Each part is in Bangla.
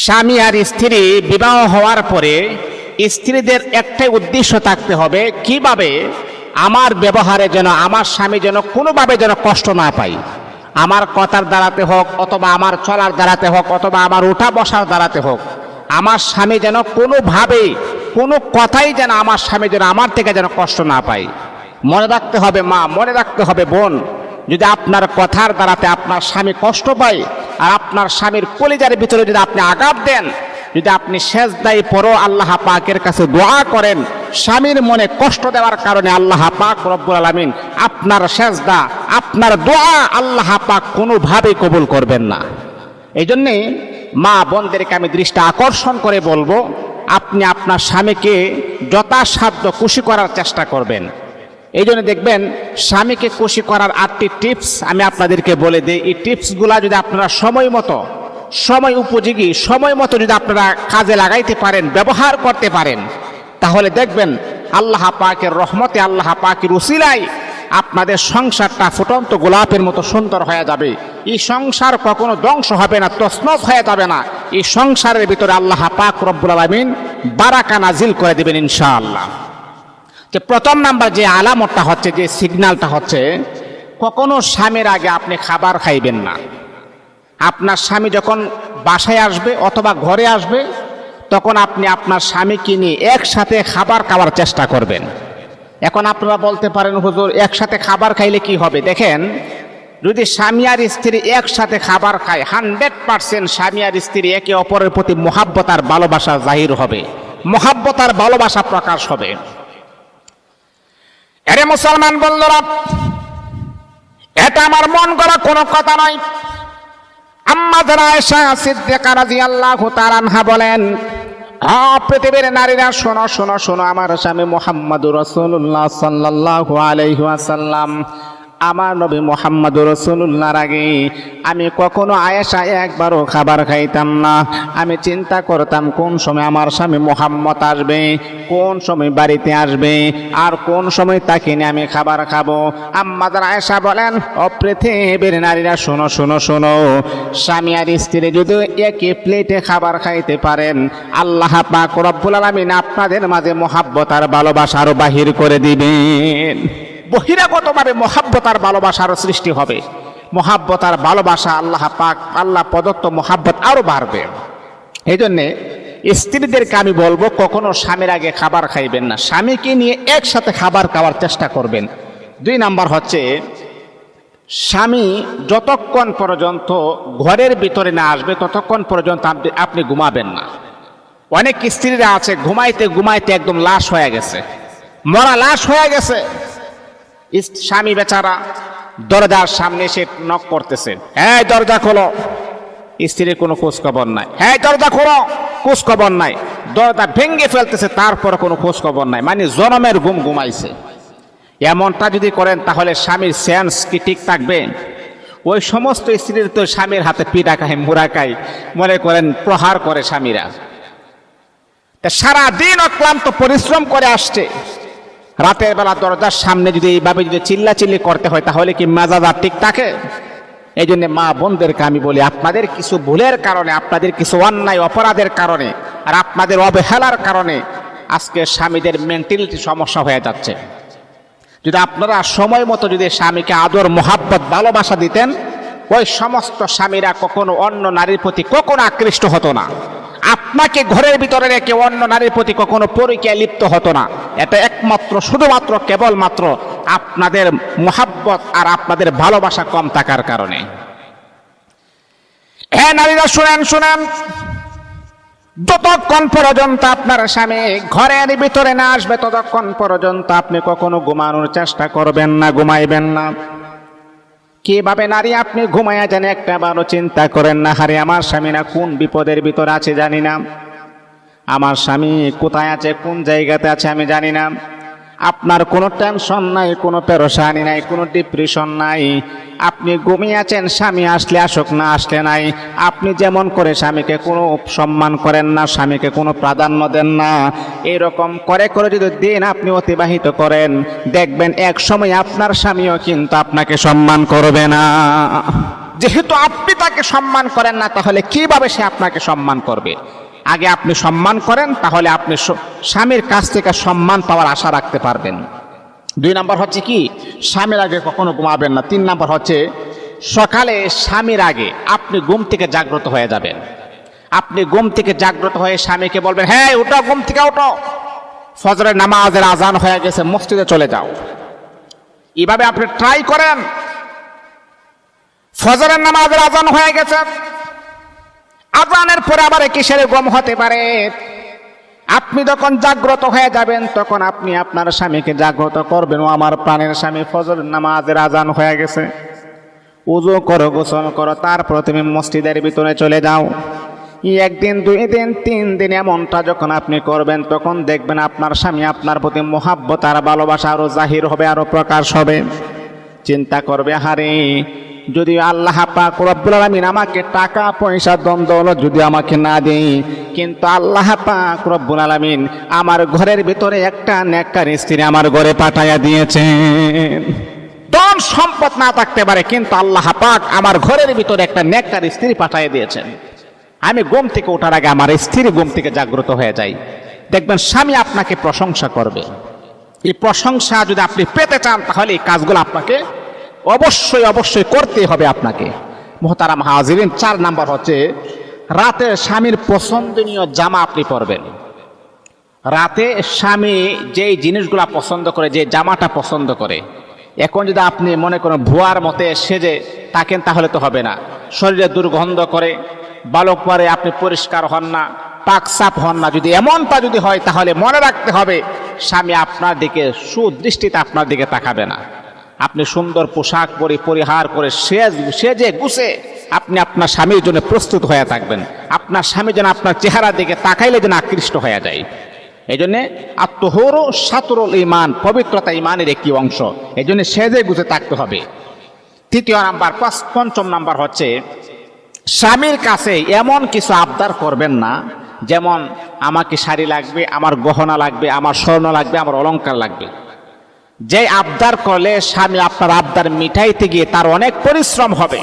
স্বামী আর স্ত্রী বিবাহ হওয়ার পরে স্ত্রীদের একটাই উদ্দেশ্য থাকতে হবে, কীভাবে আমার ব্যবহারে যেন, আমার স্বামী যেন কোনোভাবে যেন কষ্ট না পাই আমার কথার দ্বারাতে হোক, অথবা আমার চলার দ্বারাতে হোক, অথবা আমার উঠা বসার দ্বারাতে হোক, আমার স্বামী যেন কোনোভাবেই কোনো কথাই যেন আমার স্বামী যেন আমার থেকে যেন কষ্ট না পায়। মনে রাখতে হবে মা, মনে রাখতে হবে বোন যদি আপনার কথার দ্বারাতে আপনার স্বামী কষ্ট পায় আর আপনার স্বামীর কলিজার ভিতরে যদি আপনি আঘাত দেন, যদি আপনি শেষ দায়ী পরও আল্লাহ পাকের কাছে দোয়া করেন, স্বামীর মনে কষ্ট দেওয়ার কারণে আল্লাহ পাক রব্বুল আলমিন আপনার সেজদা, আপনার দোয়া আল্লাহ পাক কোনোভাবেই কবুল করবেন না। এই জন্যে মা বোনদেরকে আমি দৃষ্টি আকর্ষণ করে বলব, আপনি আপনার স্বামীকে যথাসাধ্য খুশি করার চেষ্টা করবেন। এই জন্য দেখবেন, স্বামীকে খুশি করার আটটি টিপস আমি আপনাদেরকে বলে দিই। এই টিপসগুলা যদি আপনারা সময় মতো, সময় উপযোগী, সময় মতো যদি আপনারা কাজে লাগাইতে পারেন, ব্যবহার করতে পারেন, তাহলে দেখবেন আল্লাহ পাকের রহমতে, আল্লাহ পাকের উসিলায় আপনাদের সংসারটা ফুটন্ত গোলাপের মতো সুন্দর হয়ে যাবে। এই সংসার কখনো ধ্বংস হবে না তসনস হয়ে যাবে না। এই সংসারের ভিতরে আল্লাহ পাক রব্বুল আলমিন বারাকা নাজিল করে দেবেন ইনশাআল্লাহ। যে প্রথম নাম্বার যে আলামতটা হচ্ছে, যে সিগন্যালটা হচ্ছে, কখনো স্বামীর আগে আপনি খাবার খাইবেন না। আপনার স্বামী যখন বাসায় আসবে অথবা ঘরে আসবে, তখন আপনি আপনার স্বামীকে নিয়ে একসাথে খাবার খাওয়ার চেষ্টা করবেন। এখন আপনারা বলতে পারেন, হুজুর, একসাথে খাবার খাইলে কি হবে? দেখেন, যদি স্বামী আর স্ত্রী একসাথে খাবার খায়, হান্ড্রেড পার্সেন্ট স্বামী আর স্ত্রী একে অপরের প্রতি মহাব্বত আর ভালোবাসা জাহির হবে। মহাব্বত আর ভালোবাসা প্রকাশ হবে। এরে মুসলমান বন্ধুরা, এটা আমার মন করা কোনো কথা নয়। আম্মা যারা সিদ্দিকা রাদিয়াল্লাহু তাআলা আনহা বলেন নারীরা, শোনো শোনো শোনো, আমার স্বামী মোহাম্মদ রসুল্লাহ সাল্লাল্লাহু আলাইহি ওয়াসাল্লাম আমার নবী মোহাম্মদ রসুল্লাহর আগে আমি কখনো আয়েশা একবারও খাবার খাইতাম না। আমি চিন্তা করতাম কোন সময় আমার স্বামী মোহাম্মদ আসবে, কোন সময় বাড়িতে আসবে, আর কোন সময় তাকে নিয়ে আমি খাবার খাব। আম্মাদার আয়েশা বলেন, ও পৃথিবীর নারীরা, শোনো শোনো শোনো। স্বামী আর স্ত্রী যদি একই প্লেটে খাবার খাইতে পারেন, আল্লাহ পাক রব্বুল আলামিন আপনাদের মাঝে মোহাব্বত আর ভালোবাসা আরও বাহির করে দিবেন। বহিরাগতভাবে মহাব্বতার ভালোবাসার সৃষ্টি হবে। মহাব্বতার ভালোবাসা আল্লাহ পাক, আল্লাহ প্রদত্ত মহাব্বত আরও বাড়বে। এই জন্যে স্ত্রীদেরকে আমি বলব, কখনো স্বামীর আগে খাবার খাইবেন না। স্বামীকে নিয়ে একসাথে খাবার খাওয়ার চেষ্টা করবেন। দুই নাম্বার হচ্ছে, স্বামী যতক্ষণ পর্যন্ত ঘরের ভিতরে না আসবে, ততক্ষণ পর্যন্ত আপনি ঘুমাবেন না। অনেক স্ত্রীরা আছে, ঘুমাইতে ঘুমাইতে একদম লাশ হয়ে গেছে। মরা লাশ হয়ে গেছে। স্বামী বেচারা দরজার সামনে এসে নক করতেছে। হ্যাঁ দরজা খোলো। স্ত্রীর কোনো খোঁজ খবর নাই। হ্যাঁ দরজা খোলো খোঁজ খবর নাই। দরজা ভেঙে ফেলতেছে, তারপর কোনো খোঁজ খবর নাই। মানে জনমের ঘুম ঘুমাইছে। এমনটা যদি করেন, তাহলে স্বামীর সেন্স কি ঠিক থাকবে? ওই সমস্ত স্ত্রীর তো স্বামীর হাতে পিঠা খায়, মুড়া খায়। মনে করেন প্রহার করে স্বামীরা। তা সারাদিন অক্লান্ত পরিশ্রম করে আসছে। রাতের বেলা দরজার সামনে যদি এইভাবে যদি চিল্লাচিল্লি করতে হয়, তাহলে কি মেজাজ ঠিক থাকে? এই জন্য মা বোনদেরকে আমি বলি, আপনাদের কিছু ভুলের কারণে, আপনাদের কিছু অন্যায় অপরাধের কারণে আর আপনাদের অবহেলার কারণে আজকে স্বামীদের মেন্টালিটি সমস্যা হয়ে যাচ্ছে। যদি আপনারা সময় মতো যদি স্বামীকে আদর, মোহাব্বত, ভালোবাসা দিতেন, ওই সমস্ত স্বামীরা কখনো অন্য নারীর প্রতি কখনো আকৃষ্ট হতো না। আপনাকে ঘরের ভিতরে রেখে অন্য নারীর প্রতি কখনো পরিচয় লিপ্ত হতো না। এটা একমাত্র, শুধুমাত্র, কেবলমাত্র আপনাদের মোহাব্বত আর আপনাদের ভালোবাসা কম থাকার কারণে। হ্যাঁ নারীরা, শুনেন শুনেন। যতক্ষণ পর্যন্ত আপনার স্বামী ঘরের ভিতরে না আসবে, ততক্ষণ পর্যন্ত আপনি কখনো ঘুমানোর চেষ্টা করবেন না, ঘুমাইবেন না। কীভাবে নারী আপনি ঘুমায়া জানে একটা বারো চিন্তা করেন না? হারে আমার স্বামী না কোন বিপদের ভিতর আছে জানি না। আমার স্বামী কোথায় আছে, কোন জায়গাতে আছে আমি জানি না। আপনার কোনো টেনশন নাই, কোনো পেরেশানি নাই, কোনো ডিপ্রেশন নাই। আপনি ঘুমিয়ে আছেন, স্বামী আসলে আসুক না, আসলে নাই। আপনি যেমন করে স্বামীকে কোনো সম্মান করেন না, স্বামীকে কোনো প্রাধান্য দেন না, এরকম করে করে যদি দিন আপনি অতিবাহিত করেন, দেখবেন এক সময় আপনার স্বামীও কিন্তু আপনাকে সম্মান করবে না। যেহেতু আপনি তাকে সম্মান করেন না, তাহলে কীভাবে সে আপনাকে সম্মান করবে? আগে আপনি সম্মান করেন, তাহলে আপনি স্বামীর কাছ থেকে সম্মান পাওয়ার আশা রাখতে পারবেন। দুই নাম্বার হচ্ছে কি? স্বামীর আগে কখনো ঘুমাবেন না। তিন নাম্বার হচ্ছে, সকালে স্বামীর আগে আপনি ঘুম থেকে জাগ্রত হয়ে যাবেন। আপনি ঘুম থেকে জাগ্রত হয়ে স্বামীকে বলবেন হ্যাঁ ওঠো ঘুম থেকে ওঠো ফজরের নামাজের আজান হয়ে গেছে, মসজিদে চলে যাও। এভাবে আপনি ট্রাই করেন। ফজরের নামাজের আজান হয়ে গেছে। আজানের পরে আবার কিসের গম হতে পারে। আপনি যখন জাগ্রত হয়ে যাবেন, তখন আপনি আপনার স্বামীকে জাগ্রত করবেন। ও আমার প্রাণের স্বামী ফজর নামাজের আজান হয়ে গেছে। উজু করো, গোসল করো, তারপর তুমি মসজিদের ভিতরে চলে যাও। একদিন, দুই দিন, তিন দিন এমনটা যখন আপনি করবেন, তখন দেখবেন আপনার স্বামী আপনার প্রতি মোহাব্বত আর ভালোবাসা আরও জাহির হবে, আরও প্রকাশ হবে। চিন্তা করবে, হারে যদি আল্লাহ পাক রব্বুল আলামিন আমাকে টাকা, পয়সা দ্বন্দ্ব হলো যদি আমাকে না দেই কিন্তু আল্লাহ পাক রব্বুল আলামিন আমার ঘরের ভিতরে একটা নেককার স্ত্রী আমার ঘরে পাঠাইয়া দিয়েছেন। ধন সম্পদ না থাকতে পারে, কিন্তু আল্লাহ পাক আমার ঘরের ভিতরে একটা নেককার স্ত্রী পাঠিয়ে দিয়েছেন। আমি ঘুম থেকে ওঠার আগে আমার স্ত্রী ঘুম থেকে জাগ্রত হয়ে যাই দেখবেন স্বামী আপনাকে প্রশংসা করবে। এই প্রশংসা যদি আপনি পেতে চান, তাহলে এই কাজগুলো আপনাকে অবশ্যই অবশ্যই করতে হবে আপনাকে। মোহতারাম হাজিরিন, চার নাম্বার হচ্ছে, রাতে স্বামীর পছন্দনীয় জামা আপনি পরবেন। রাতে স্বামী যেই জিনিসগুলা পছন্দ করে, যে জামাটা পছন্দ করে, এখন যদি আপনি মনে করেন ভুয়ার মতে সেজে থাকেন, তাহলে তো হবে না। শরীরে দুর্গন্ধ করে, বালক পরে আপনি পরিষ্কার হন না, পাক সাপ হন না, যদি এমনটা যদি হয়, তাহলে মনে রাখতে হবে, স্বামী আপনার দিকে, সুদৃষ্টিতে আপনার দিকে তাকাবে না। আপনি সুন্দর পোশাক পরে, পরিহার করে সেজ, সেজে গুছে আপনি আপনার স্বামীর জন্য প্রস্তুত হয়ে থাকবেন। আপনার স্বামী যেন আপনার চেহারা দিকে তাকাইলে যেন আকৃষ্ট হয়ে যায়। এই জন্যে আত্মহর সাতুরুল ইমান পবিত্রতা ইমানের একটি অংশ। এই জন্য সেজে গুছে থাকতে হবে। তৃতীয় নাম্বার, পাঁচ, পঞ্চম নাম্বার হচ্ছে, স্বামীর কাছে এমন কিছু আবদার করবেন না, যেমন, আমাকে শাড়ি লাগবে, আমার গহনা লাগবে, আমার স্বর্ণ লাগবে, আমার অলঙ্কার লাগবে। যে আবদার করলে স্বামী আপনার আবদার মিটাইতে গিয়ে তার অনেক পরিশ্রম হবে,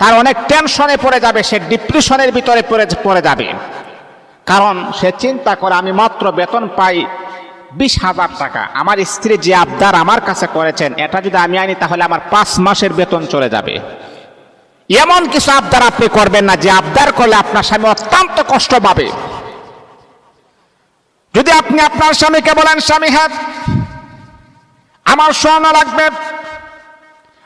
তার অনেক টেনশনে পড়ে যাবে, সে ডিপ্রেশনের ভিতরে পড়ে পড়ে যাবে। কারণ সে চিন্তা করে, আমি মাত্র বেতন পাই বিশ হাজার টাকা, আমার স্ত্রী যে আবদার আমার কাছে করেছেন, এটা যদি আমি আনি তাহলে আমার পাঁচ মাসের বেতন চলে যাবে। এমন কিছু আবদার আপনি করবেন না, যে আবদার করলে আপনার স্বামী অত্যন্ত কষ্ট পাবে। যদি আপনি আপনার স্বামীকে বলেন, স্বামী হ্যাঁ আমার স্বর্ণ লাগবে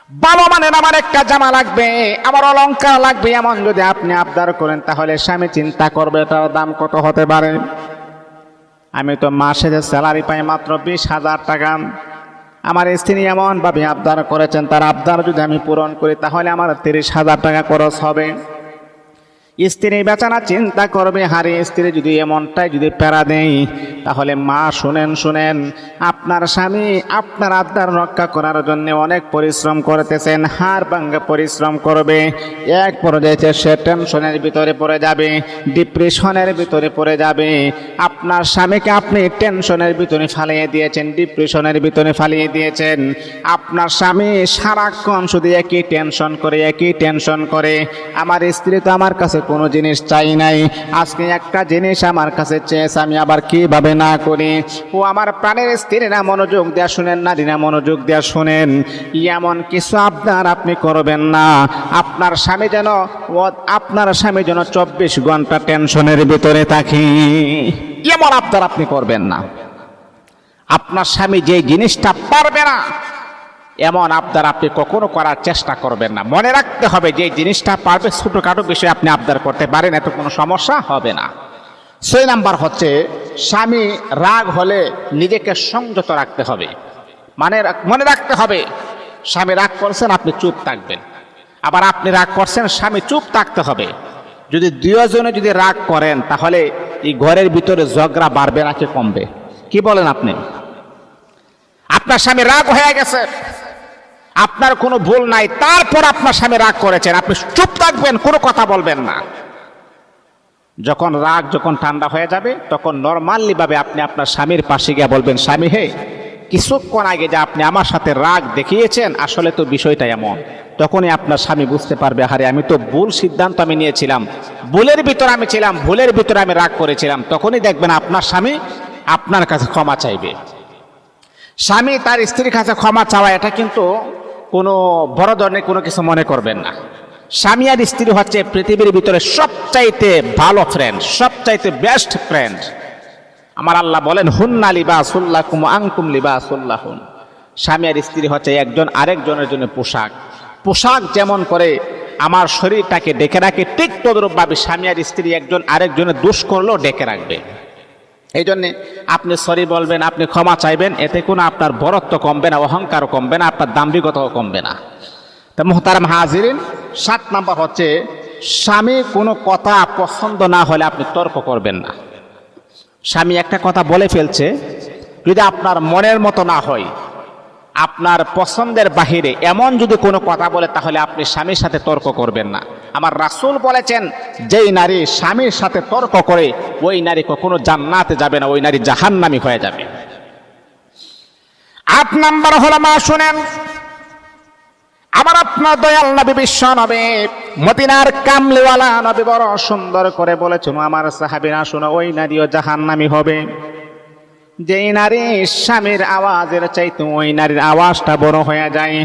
ভালো মানের আমার একটা জামা লাগবে, আমার অলঙ্কার লাগবে, এমন যদি আপনি আবদার করেন, তাহলে স্বামী চিন্তা করবে এটার দাম কত হতে পারে? আমি তো মাসে যে স্যালারি পাই মাত্র বিশ হাজার টাকা। আমার স্ত্রী এমনভাবে আবদার করেছেন, তার আবদার যদি আমি পূরণ করি, তাহলে আমার তিরিশ হাজার টাকা খরচ হবে। স্ত্রী বেচারা চিন্তা করবে, হারে স্ত্রী যদি এমনটাই যদি প্যারা দেয়, তাহলে মা শুনেন শুনেন, আপনার স্বামী আপনার আবদার রক্ষা করার জন্য অনেক পরিশ্রম করতেছেন হার ভাঙ্গে পরিশ্রম করবে, এক পর্যায়ে সে টেনশনের ভিতরে পড়ে যাবে ডিপ্রেশনের ভিতরে পড়ে যাবে, আপনার স্বামীকে আপনি টেনশনের ভিতরে ফালিয়ে দিয়েছেন ডিপ্রেশনের ভিতরে ফালিয়ে দিয়েছেন, আপনার স্বামী সারাক্ষণ শুধু একই টেনশন করে, একই টেনশন করে, আমার স্ত্রী তো আমার কাছে কোনো জিনিস চাই নাই। আজকে একটা জিনিস আমার কাছে চেয়েছে, আমি আবার কীভাবে না করি? ও আমার প্রাণের স্ত্রীরা মনোযোগ দেওয়া শুনেন নারীরা মনোযোগ দেওয়া শুনেন। এমন কিছু আপনার আপনি করবেন না। আপনার স্বামী যেন আপনার স্বামী যেন চব্বিশ ঘণ্টা টেনশনের ভিতরে থাকে। এমন আপনার আপনি করবেন না। আপনার স্বামী যে জিনিসটা পারবে না এমন আবদার আপনি কখনো করার চেষ্টা করবেন না। মনে রাখতে হবে যে জিনিসটা পারবে ছোটোখাটো বিষয়ে আপনি আবদার করতে পারেন, এত কোনো সমস্যা হবে না। ছয় নাম্বার হচ্ছে, স্বামী রাগ হলে নিজেকে সংযত রাখতে হবে। মানে মনে রাখতে হবে, স্বামী রাগ করছেন, আপনি চুপ থাকবেন। আবার আপনি রাগ করছেন, স্বামী চুপ থাকতে হবে। যদি দুজনে যদি রাগ করেন, তাহলে এই ঘরের ভিতরে ঝগড়া বাড়বে নাকি কমবে? কি বলেন আপনি? আপনার স্বামী রাগ হয়ে গেছে। আপনার কোনো ভুল নাই, তারপর আপনার স্বামী রাগ করেছেন। আপনি চুপ থাকবেন, কোনো কথা বলবেন না। যখন রাগ যখন ঠান্ডা হয়ে যাবে, তখন নর্মালি ভাবে আপনি আপনার স্বামীর পাশে গিয়ে বলবেন, স্বামী হে, কিছুক্ষণ আগে যে আপনি আমার সাথে রাগ দেখিয়েছেন, আসলে তো বিষয়টা এমন। তখনই আপনার স্বামী বুঝতে পারবে, আরে, আমি তো ভুল সিদ্ধান্ত আমি নিয়েছিলাম। ভুলের ভিতরে আমি ছিলাম, ভুলের ভিতরে আমি রাগ করেছিলাম। তখনই দেখবেন আপনার স্বামী আপনার কাছে ক্ষমা চাইবে। স্বামী তার স্ত্রীর কাছে ক্ষমা চাওয়া, এটা কিন্তু কোনো বড় ধরনের কোনো কিছু মনে করবেন না। স্বামী আর স্ত্রী হচ্ছে পৃথিবীর ভিতরে সবচাইতে ভালো ফ্রেন্ড সবচাইতে বেস্ট ফ্রেন্ড আমার আল্লাহ বলেন, হুন্না লিবাসুল্লাহ কুম আংকুম লিবাসুল্লাহ হুন স্বামী আর স্ত্রী হচ্ছে একজন আরেকজনের জন্য পোশাক। পোশাক যেমন করে আমার শরীরটাকে ডেকে রাখে, ঠিক তদরূপভাবে স্বামী আর স্ত্রী একজন আরেকজনের দোষ করলেও ডেকে রাখবে। এই জন্যে আপনি সরি বলবেন, আপনি ক্ষমা চাইবেন, এতে কোনো আপনার বরত্ব কমবে না, অহংকারও কমবে না, আপনার দাম্ভিকতাও কমবে না। তা মোহতারাম হাজিরিন, সাত নাম্বার হচ্ছে, স্বামী কোনো কথা পছন্দ না হলে আপনি তর্ক করবেন না। স্বামী একটা কথা বলে ফেলছে, যদি আপনার মনের মতো না হয় আপনার পছন্দের বাহিরে এমন যদি কোনো কথা বলে, তাহলে আপনি স্বামীর সাথে তর্ক করবেন না। আমার রাসূল বলেছেন, যেই নারী স্বামীর সাথে তর্ক করে, ওই নারী কখনো জান্নাতে যাবে না, ওই নারী জাহান্নামী হয়ে যাবে। আট নাম্বার হলো, মা, শুনেন, আমার আপনার দয়াল নবী বিশ্ব নবে, মদিনার কামলিওয়ালা নবী বড় সুন্দর করে বলেছেন, আমার সাহাবিনা শোনো, ওই নারীও জাহান্নামী হবে। যেই নারী স্বামীর আওয়াজের চাইতে ওই নারীর আওয়াজটা বড় হয়ে যায়।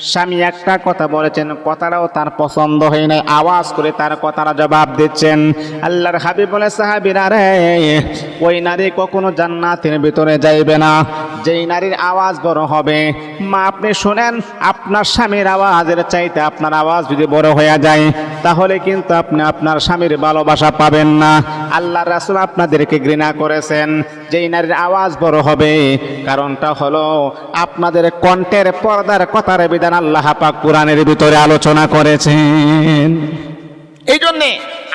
স্বামী একটা কথা বলেছেন, কথাটাও তার পছন্দ হয় নাই। আওয়াজ করে তার কথাটা জবাব দিচ্ছেন। আল্লাহর হাবিব বলে, সাহাবিরা রে, ওই নারী কখনো জান্নাতের ভিতরে যাইবে না। যেই নারীর আওয়াজ বড় হবে। মা, আপনি শুনেন, আপনার স্বামীর আওয়াজের চাইতে আপনার আওয়াজ যদি বড় হয়ে যায়, তাহলে কিন্তু আপনি আপনার স্বামীর ভালোবাসা পাবেন না। আল্লাহ রাসুল আপনাদেরকে ঘৃণা করেছেন। যেই নারীর আওয়াজ বড় হবে, কারণটা হলো আপনাদের কণ্ঠের পর্দার কথার বিধান আল্লাহ পাক কোরআনের ভিতরে আলোচনা করেছেন। এই জন্যে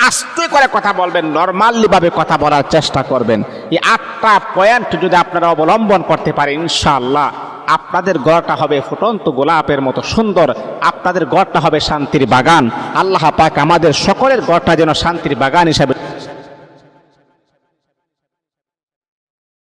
আস্তে করে কথা বলবেন, নর্মালি ভাবে কথা বলার চেষ্টা করবেন। এই আটটা পয়েন্ট যদি আপনারা অবলম্বন করতে পারেন, ইনশাআল্লাহ আপনাদের গড়টা হবে ফুটন্ত গোলাপের মতো সুন্দর, আপনাদের গড়টা হবে শান্তির বাগান। আল্লাহ পাক আমাদের সকলের গড়টা যেন শান্তির বাগান হিসাবে